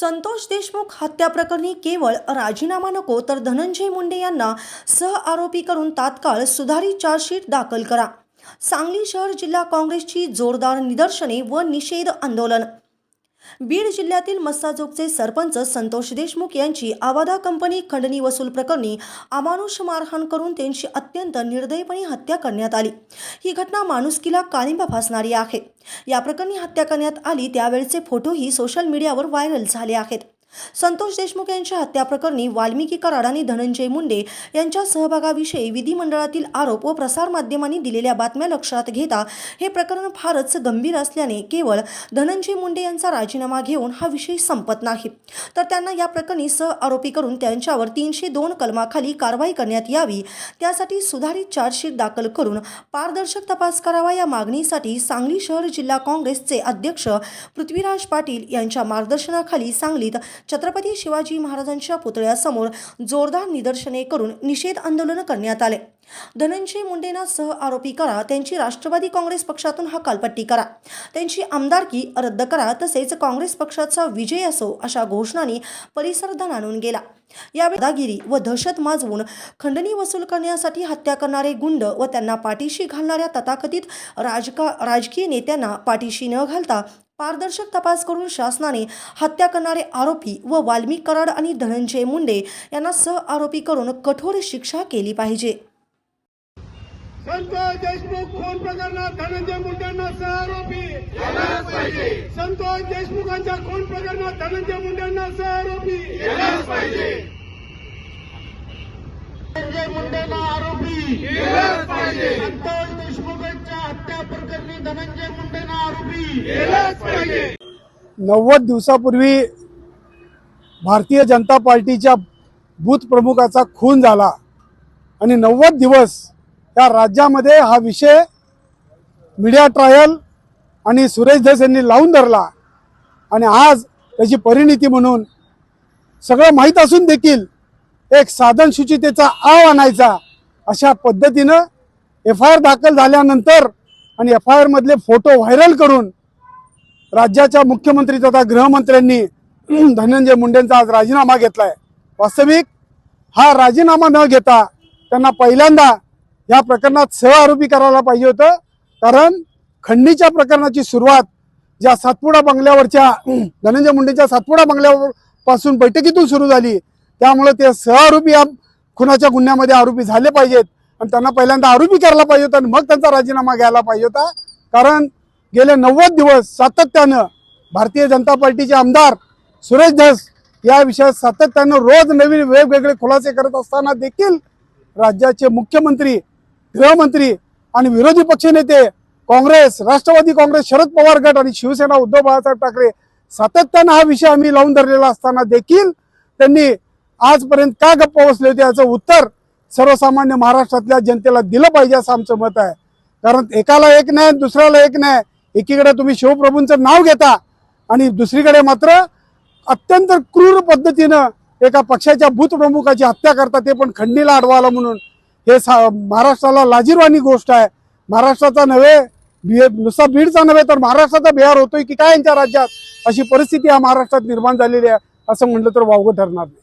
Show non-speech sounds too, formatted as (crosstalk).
संतोष देशमुख हत्या प्रकरणी केवळ राजीनामा नको तर धनंजय मुंडे यांना सह आरोपी करून तात्काळ सुधारित चार्जशीट दाखल करा. सांगली शहर जिल्हा काँग्रेसची जोरदार निदर्शने व निषेध आंदोलन बीड जिल्ह्यातील मस्साजोगचे सरपंच संतोष देशमुख यांची आवादा कंपनी खंडणी वसूल प्रकरणी अमानुष मारहाण करून त्यांची अत्यंत निर्दयपणे हत्या करण्यात आली. ही घटना माणुसकीला काळिंबा फासणारी आहे. या प्रकरणी हत्या करण्यात आली त्यावेळचे फोटोही सोशल मीडियावर व्हायरल झाले आहेत. संतोष देशमुख यांच्या हत्या प्रकरणी वाल्मिकी कराड आणि धनंजय मुंडे यांच्या सहभागाविषयी विधिमंडळातील आरोप व प्रसारमाध्यमांनी दिलेल्या बातम्या लक्षात घेता हे प्रकरण फारच गंभीर असल्याने केवळ धनंजय मुंडे यांचा राजीनामा घेऊन हा विषय संपत नाही. तर त्यांना या प्रकरणी सह आरोपी करून त्यांच्यावर तीनशे दोन कलमाखाली कारवाई करण्यात यावी त्यासाठी सुधारित चार्जशीट दाखल करून पारदर्शक तपास करावा या मागणीसाठी सांगली शहर जिल्हा काँग्रेसचे अध्यक्ष पृथ्वीराज पाटील यांच्या मार्गदर्शनाखाली सांगलीत छत्रपती शिवाजी महाराजांच्या पुतळ्यासमोर जोरदार निदर्शने करून निषेध आंदोलन करण्यात आले. धनंजय मुंडेंना सह आरोपी करा त्यांची राष्ट्रवादी काँग्रेस पक्षातून हकालपट्टी करा. त्यांची आमदारकी रद्द करा तसेच काँग्रेस पक्षाचा विजय असो अशा घोषणांनी परिसर आणून गेला. यावेळी दादागिरी व दहशत माजवून खंडणी वसूल करण्यासाठी हत्या करणारे गुंड व त्यांना पाठीशी घालणाऱ्या तथाकथित राजका राजकीय नेत्यांना पाठीशी न घालता पारदर्शक तपास करून शासनाने हत्या करणारे आरोपी व वाल्मिक कराड आणि धनंजय मुंडे यांना सह आरोपी करून कठोर शिक्षा केली पाहिजे. संतोष देशमुख खून प्रकरणात धनंजय मुंडेंना सहआरोपी संतोष देशमुखांच्या खून प्रकरणात धनंजय मुंडेंना सहआरोपी धनंजय मुंडेंना आरोपी. संतोष देशमुखांच्या हत्या प्रकरणी धनंजय आरोपी नव्वद दिवसापूर्वी भारतीय जनता पार्टीच्या बूथ प्रमुखाचा खून झाला आणि नव्वद दिवस या राज्यामध्ये हा विषय मीडिया ट्रायल आणि सुरेश धस यांनी लावून धरला. आणि आज त्याची परिणिती म्हणून सगळं माहीत असून देखील एक साधन सुचितेचा आव आणायचा अशा पद्धतीनं एफ आय आर दाखल झाल्यानंतर आणि एफ आय आरमधले फोटो व्हायरल करून राज्याच्या मुख्यमंत्री तथा गृहमंत्र्यांनी (clears throat) धनंजय मुंडेंचा आज राजीनामा घेतला आहे वास्तविक हा राजीनामा न घेता त्यांना पहिल्यांदा या प्रकरणात सह आरोपी करायला पाहिजे होतं. कारण खंडीच्या प्रकरणाची सुरुवात ज्या सातपुडा बंगल्यावरच्या (clears throat) धनंजय मुंडेंच्या सातपुडा बंगल्यावर पासून बैठकीतून सुरू झाली. त्यामुळे ते सहआरोपी या खुनाच्या गुन्ह्यामध्ये आरोपी झाले पाहिजेत. आणि त्यांना पहिल्यांदा आरोपी करायला पाहिजे होता आणि मग त्यांचा राजीनामा घ्यायला पाहिजे होता. कारण गेले नव्वद दिवस सातत्यानं भारतीय जनता पार्टीचे आमदार सुरेश धस या विषयात सातत्यानं रोज नवीन वेगवेगळे खुलासे करत असताना देखील राज्याचे मुख्यमंत्री गृहमंत्री आणि विरोधी पक्षनेते काँग्रेस राष्ट्रवादी काँग्रेस शरद पवार गट आणि शिवसेना उद्धव बाळासाहेब ठाकरे सातत्यानं हा विषय आम्ही लावून धरलेला असताना देखील त्यांनी आजपर्यंत का गप्प बसले होते याचं उत्तर सर्वसामान्य महाराष्ट्रातल्या जनतेला दिलं पाहिजे असं आमचं मत आहे. कारण एकाला एक नाही दुसऱ्याला एक नाही. एकीकडे तुम्ही शिवप्रभूंचं नाव घेता आणि दुसरीकडे मात्र अत्यंत क्रूर पद्धतीनं एका पक्षाच्या भूतप्रमुखाची हत्या करता ते पण खंडीला अडवाला म्हणून. हे सा महाराष्ट्राला लाजीरवाणी गोष्ट आहे. महाराष्ट्राचा नव्हे बी नुसता बीडचा नव्हे तर महाराष्ट्राचा बिहार होतोय की काय यांच्या राज्यात? अशी परिस्थिती या महाराष्ट्रात निर्माण झालेली आहे असं म्हटलं तर वावगं ठरणार नाही.